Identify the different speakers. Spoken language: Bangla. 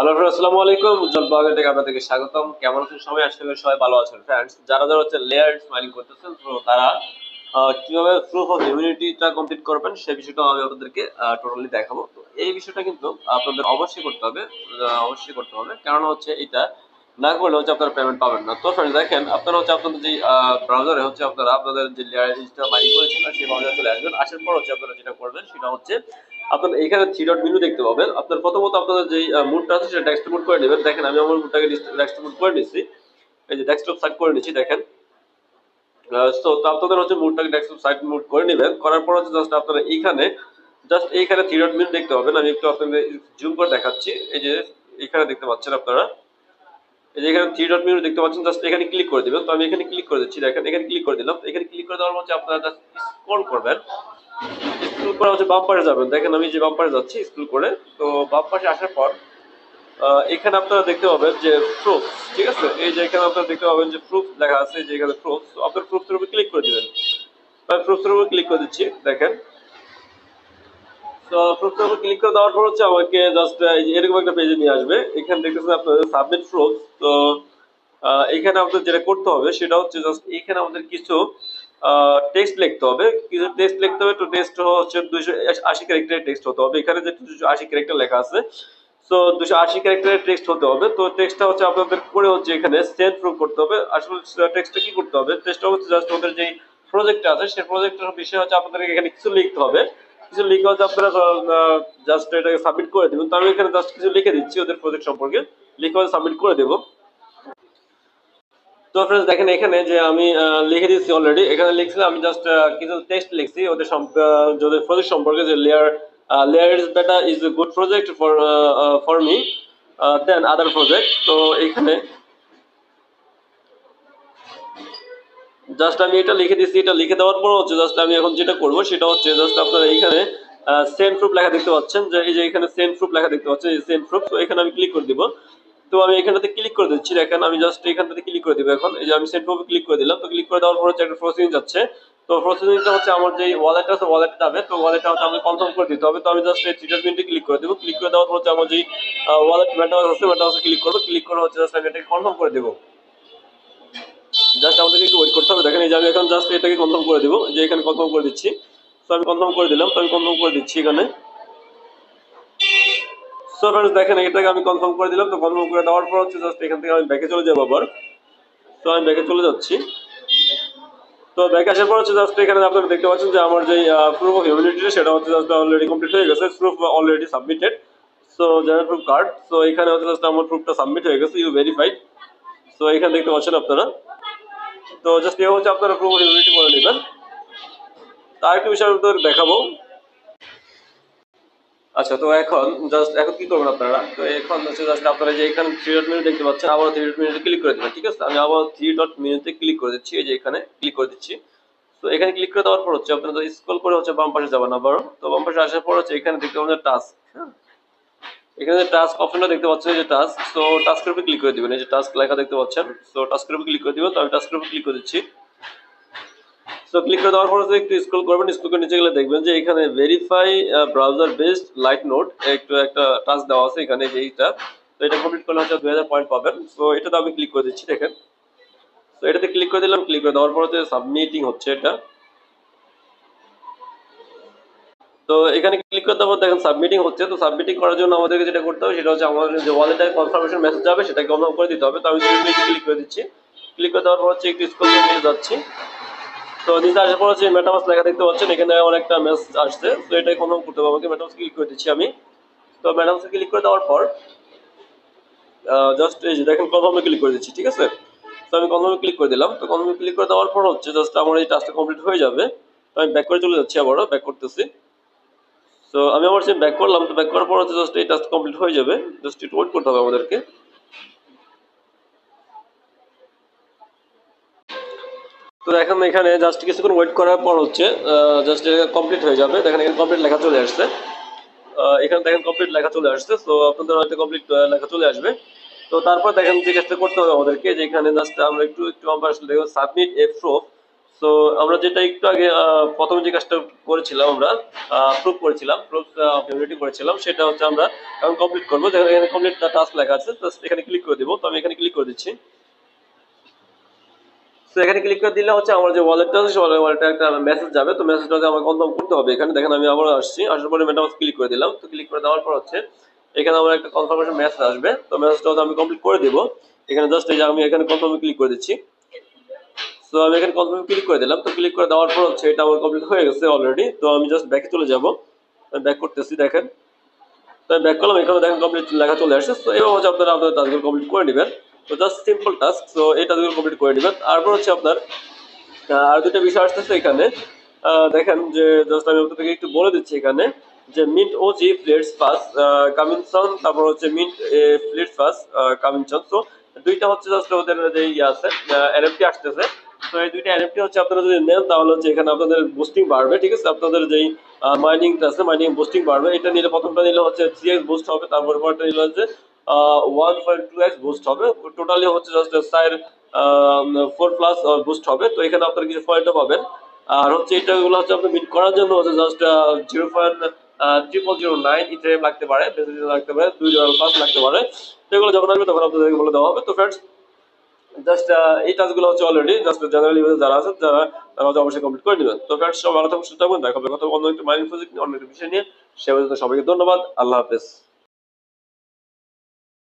Speaker 1: হ্যালো ফ্রেন্ড আসসালামু আলাইকুম উজ্জ্বল ব্লগে থেকে আপনাদেরকে স্বাগতম। কেমন আছেন সবাই? আশা করি সবাই ভালো আছেন। ফ্রেন্ডস যারা যারা হচ্ছে লেয়ার স্মাইলিং করতেছেন, তো তারা কীভাবে প্রুফ অফ ইমিউনিটিটা কমপ্লিট করবেন সেই বিষয়টা আমি আপনাদেরকে টোটালি দেখাবো। তো এই বিষয়টা কিন্তু আপনাদের অবশ্যই করতে হবে অবশ্যই করতে হবে। কারণ হচ্ছে এটা না করলে হচ্ছে আপনারা পেমেন্ট পাবেন না। তো ফ্রেন্ড দেখেন, আপনারা হচ্ছে আপনাদের যে ব্রাউজারে হচ্ছে আপনারা আপনাদের যে লেয়ার মাইনিং করেছেন সেই ব্রাউজারে চলে আসবেন। আসার পর হচ্ছে আপনারা যেটা করবেন, সেটা হচ্ছে আপনার এখানে থ্রি ডট মেনু দেখতে পাবেন। আপনার প্রথমত আপনাদের যে মুডটা আছে সেটা ডেস্কটপ মুড করে নেবেন। দেখেন, আমি আমার মুডটাকে ডেস্কটপ মুড করে নিচ্ছি এই যে ডেস্কটপ সাইড করে নিচ্ছি দেখেন। তো আপনাদের হচ্ছে মুডটাকে ডেস্কটপ সাইড মুড করে নেবেন। করার পর হচ্ছে জাস্ট আপনারা এইখানে জাস্ট এইখানে থ্রি ডট মেনু দেখতে পাবেন। আমি একটু আপনাদের জুম করে দেখাচ্ছি। এই যে এখানে দেখতে পাচ্ছেন আপনারা। এই যে এখানে থ্রি ডট মেনু দেখতে পাচ্ছেন জাস্ট এখানে ক্লিক করে দিবেন। তো আমি এখানে ক্লিক করে দিচ্ছি, দেখেন, এখানে ক্লিক করে দিলাম। এখানে ক্লিক করে দেওয়ার হচ্ছে আপনারা জাস্ট স্ক্রল করবেন। স্ক্রল করে হচ্ছে বাম পাশে যাবেন। দেখেন, আমি যে বাম পাশে যাচ্ছি স্ক্রল করে। তো বাম পাশে আসার পর এখানে আপনারা দেখতে পাবেন যে প্রুফ ঠিক আছে? এই যে এখানে আপনারা দেখতে পাবেন যে প্রুফ লেখা আছে, যে এখানে প্রুফ আপনার প্রুফের উপর ক্লিক করে দিবেন। প্রুফের উপর ক্লিক করে দিচ্ছি, দেখেন। আমাকে জাস্ট এরকম একটা নিয়ে আসবে। এখানে আপনাদের সাবমিট তো এখানে আমাদের যেটা করতে হবে সেটা হচ্ছে জাস্ট এখানে আমাদের কিছু টেক্সট লিখতে হবে। কিছু টেক্সট লিখতে হবে টেক্সট হচ্ছে দুইশো আশি ক্যারেক্টারের টেক্সট হতে হবে। এখানে দুশো আশি ক্যারেক্টার লেখা আছে, তো আশি টেক্সট হতে হবে। তো হচ্ছে আপনাদের করে হচ্ছে এখানে প্রুফ করতে হবে। আসলে কি করতে হবে? হচ্ছে জাস্ট আমাদের যে আছে, সেই বিষয়ে হচ্ছে এখানে কিছু লিখতে হবে। কিছু লিখে হচ্ছে আপনারা জাস্ট এটাকে সাবমিট করে দেবেন। তো আমি এখানে জাস্ট কিছু লিখে দিচ্ছি ওদের প্রজেক্ট সম্পর্কে। লিখে হচ্ছে সাবমিট করে দেবো। তো ফ্রেন্ডস দেখেন এখানে যে আমি লিখে দিয়েছি অলরেডি এখানে লিখছিলাম আমি জাস্ট কিছু টেক্সট লিখছি ওদের ওদের প্রজেক্ট সম্পর্কে যে layer layer is better is a good project for for me then other project তো এখানে জাস্ট আমি এটা লিখে দিচ্ছি এটা লিখে দেওয়ার পর হচ্ছে জাস্ট আমি এখন যেটা করব সেটা হচ্ছে জাস্ট আপনারা এখানে সেন্ড প্রুফ লেখা দেখতে পাচ্ছেন, যে এই যে এখানে সেন্ড প্রুফ লেখা দেখতে পাচ্ছেন, এই সেন্ড প্রুফ তো এখানে আমি ক্লিক করে দিব। তো আমি এখানটাতে ক্লিক করে দিচ্ছি, দেখেন আমি জাস্ট এখানটাতে ক্লিক করে দিব এখন, এই যে আমি সেন্ড প্রুফে ক্লিক করে দিলাম, তো ক্লিক করে দেওয়ার পর হচ্ছে একটা প্রসেসিং যাচ্ছে। তো প্রসেসিংটা হচ্ছে আমার যে ওয়ালেট আছে ওয়ালেট যাবে, তো ওয়ালেটটা হচ্ছে আমাকে কনফার্ম করে দিতে হবে। তো আমি জাস্ট এই থ্রিটার মিনিটে ক্লিক করে দেবো ক্লিক করে দেওয়ার পর হচ্ছে আমার যে ওয়ালেট মেটাভার্স আছে মেটাভার্সে ক্লিক করব ক্লিক করে হচ্ছে জাস্ট আমি এটাকে কনফার্ম করে দেবো। জাস্ট আমাদেরকে একটু ওয়েট করতে হবে। দেখেন এই যে আমি এখন জাস্ট এটাকে কনফার্ম করে দিব, যে এখানে কনফার্ম করে দিচ্ছি। তো আমি কনফার্ম করে দিলাম, তো আমি কনফার্ম করে দিচ্ছি এখানে। সো ফ্রেন্ডস দেখেন এটাকে আমি কনফার্ম করে দিলাম, তো কনফার্ম করে দেওয়ার পর হচ্ছে জাস্ট এখান থেকে আমি ব্যাকে চলে যাব আবার। তো আমি ব্যাকে চলে যাচ্ছি। তো ব্যাকে আসার পর হচ্ছে জাস্ট এখানে আপনারা দেখতে পাচ্ছেন যে আমার যে প্রুফ অফ ইউনিটি সেটা হচ্ছে জাস্ট অলরেডি কমপ্লিট হয়ে গেছে। Proof already submitted so general proof card so এখানে হচ্ছে জাস্ট আমার প্রুফটা সাবমিট হয়ে গেছে ইউ ভেরিফাইড সো এখানে দেখতে পাচ্ছেন আপনারা। তো জাস্ট এ হচ্ছে আপনারা অফ ইউনিটি করে নেবেন। তার একটা বিষয় আপনাদের দেখাবো। আচ্ছা তো এখন জাস্ট এখন কি করবেন আপনারা? তো এখন হচ্ছে জাস্ট আপনারা যে এখানে থ্রি ডট মেনু দেখতে পাচ্ছেন আবার থ্রি ডট মেনুতে ক্লিক করে দেবেন, ঠিক আছে? আমি আবার থ্রি ডট মেনুতে ক্লিক করে দিচ্ছি, এই যে এখানে ক্লিক করে দিচ্ছি। তো এখানে ক্লিক করে দেওয়ার পর হচ্ছে আপনারা স্ক্রল করে হচ্ছে বাম পাশে যাবেন আবার তো বাম পাশে আসার পর হচ্ছে এখানে দেখতে পাবেন টাস্ক হ্যাঁ? এখানে টাস্ক অপশনটা দেখতে পাচ্ছেন যে টাস্ক তো টাস্কের উপর ক্লিক করে দিবেন। এই যে টাস্ক লেখা দেখতে পাচ্ছেন তো টাস্কের উপর ক্লিক করে দিবেন, তো আমি টাস্কের উপর ক্লিক করে দিচ্ছি। সো ক্লিক করে দেওয়ার পর একটু স্ক্রল করবেন স্ক্রল করে নিচে গেলে দেখবেন যে এখানে verify browser based light note একটু একটা টাস্ক দেওয়া আছে এখানে, যে এইটা। তো এটা কমপ্লিট করলে হচ্ছে দুই হাজার পয়েন্ট পাবেন। সো এটাতে আমি ক্লিক করে দিচ্ছি, দেখেন। তো এটাতে ক্লিক করে দিলাম ক্লিক করে দেওয়ার পর সাবমিটিং হচ্ছে এটা। তো এখানে ক্লিক করতে পর দেখেন সাবমিটিং হচ্ছে, তো সাবমিটিং করার জন্য আমাদেরকে যেটা করতে হবে, সেটা হচ্ছে আমাদের যে ওয়ালেটে কনফার্মেশন মেসেজ যাবে, সেটাকে কনফার্ম করে দিতে হবে। তো আমি ক্লিক করে দিচ্ছি। ক্লিক করে দেওয়ার পর হচ্ছে একটু স্ক্রল করে নিয়ে যাচ্ছি। তো নিচে আসার পর হচ্ছে মেটামাস লেখা দেখতে পাচ্ছেন, এখানে অনেকটা মেসেজ আসছে। তো এটাই কনফার্ম করতে হবে আমাকে মেটামাস ক্লিক করে দিচ্ছি আমি। তো মেটামাসে ক্লিক করে দেওয়ার পর জাস্ট এই যে দেখেন কনফার্মে ক্লিক করে দিচ্ছি, ঠিক আছে? তো আমি কনফার্মে ক্লিক করে দিলাম। তো কনফার্মে ক্লিক করে দেওয়ার পর হচ্ছে জাস্ট আমার এই টাস্কটা কমপ্লিট হয়ে যাবে। তো আমি ব্যাক করে চলে যাচ্ছি আবারও ব্যাক করতেছি। তো আমি আমার সে ব্যাক করলাম, তো ব্যাক করার পর হচ্ছে জাস্ট এই টাস্ক কমপ্লিট হয়ে যাবে। জাস্ট একটু ওয়েট করতে হবে আমাদেরকে। তো এখন এখানে জাস্ট কিছুক্ষণ ওয়েট করার পর হচ্ছে জাস্ট এটা কমপ্লিট হয়ে যাবে। দেখেন এখানে কমপ্লিট লেখা চলে আসছে। এখানে দেখেন কমপ্লিট লেখা চলে আসছে। তো আপনাদের হয়তো কমপ্লিট লেখা চলে আসবে। তো তারপর দেখেন যে কাজটা করতে হবে আমাদেরকে যে এখানে জাস্ট আমরা একটু একটু আমরা সাবমিট এ প্রুফ সো আমরা যেটা একটু আগে প্রথমে যে কাজটা করেছিলাম আমরা প্রুফ করেছিলাম প্রুফ করেছিলাম, সেটা হচ্ছে আমরা এখন কমপ্লিট করব। এখানে কমপ্লিট টাস্ক লেখা আছে, তো এখানে ক্লিক করে দিব। তো আমি এখানে ক্লিক করে দিচ্ছি। তো এখানে ক্লিক করে দিলে হচ্ছে আমার যে ওয়ালেটটা আছে, সেই একটা মেসেজ যাবে। তো মেসেজটা আমাকে কনফার্ম করতে হবে। এখানে দেখেন, আমি আবার আসছি। আসার পরে মেটামাস ক্লিক করে দিলাম। তো ক্লিক করে দেওয়ার পর হচ্ছে এখানে আমার একটা কনফার্মেশন মেসেজ আসবে। তো মেসেজটা হচ্ছে আমি কমপ্লিট করে দেবো। এখানে জাস্ট এই যে আমি এখানে কনফার্মে ক্লিক করে দিচ্ছি। তো আমি এখানে কনফার্ম ক্লিক করে দিলাম। তো ক্লিক করে দেওয়ার পর হচ্ছে এটা আমার কমপ্লিট হয়ে গেছে অলরেডি তো আমি জাস্ট ব্যাকে চলে যাব। ব্যাক করতেছি, দেখেন। তো আমি ব্যাক করলাম, এখানে দেখেন কমপ্লিট লেখা চলে আসছে। তো এবার হচ্ছে আপনারা আপনাদের টাস্কগুলো কমপ্লিট করে নেবেন। তো জাস্ট সিম্পল টাস্ক তো এই টাস্কগুলো কমপ্লিট করে নেবেন। তারপর হচ্ছে আপনার আর দুটো বিষয় আসতেছে এখানে। দেখেন যে জাস্ট আমি আপনাদেরকে একটু বলে দিচ্ছি এখানে যে mint O G plates first coming soon তারপর হচ্ছে মিন্ট প্লেটস ফার্স্ট কামিনসন তো দুইটা হচ্ছে জাস্ট ওদের যে ইয়ে আছে এনএফটি আসতেছে। তো এই দুইটা এনএফটি হচ্ছে আপনারা যদি নেন, তাহলে হচ্ছে এখানে আপনাদের বুস্টিং বাড়বে, ঠিক আছে? আপনাদের যেই মাইনিংটা আছে মাইনিং বুস্টিং বাড়বে। এটা নিলে প্রথমটা নিলে হচ্ছে থ্রি এক্স বুস্ট হবে, তারপর পরটা নিলে হচ্ছে one point two X boost হবে। টোটালি হচ্ছে just side four plus boost হবে। তো এখানে আপনারা কিছু পয়েন্টও পাবেন। আর হচ্ছে এটাগুলো হচ্ছে আপনি মিট করার জন্য হচ্ছে just zero point triple zero nine Ethereum লাগতে পারে। লাগতে পারে, দুই ডলার পাঁচ লাগতে পারে। তো এগুলো যখন আসবে তখন আপনাদেরকে বলে দেওয়া হবে। তো ফ্রেন্ডস জাস্ট এই টাস্কগুলো হচ্ছে অলরেডি জাস্ট জেনারেলি যারা আছেন, যারা, তারা হচ্ছে অবশ্যই কমপ্লিট করে নেবেন। তো ফ্রেন্ডস সব ভালো সুস্থ দেখা হবে কথা অন্য মাইন্ড প্রজেক্ট অন্য বিষয় নিয়ে। সে সবাইকে ধন্যবাদ, আল্লাহ হাফেজ।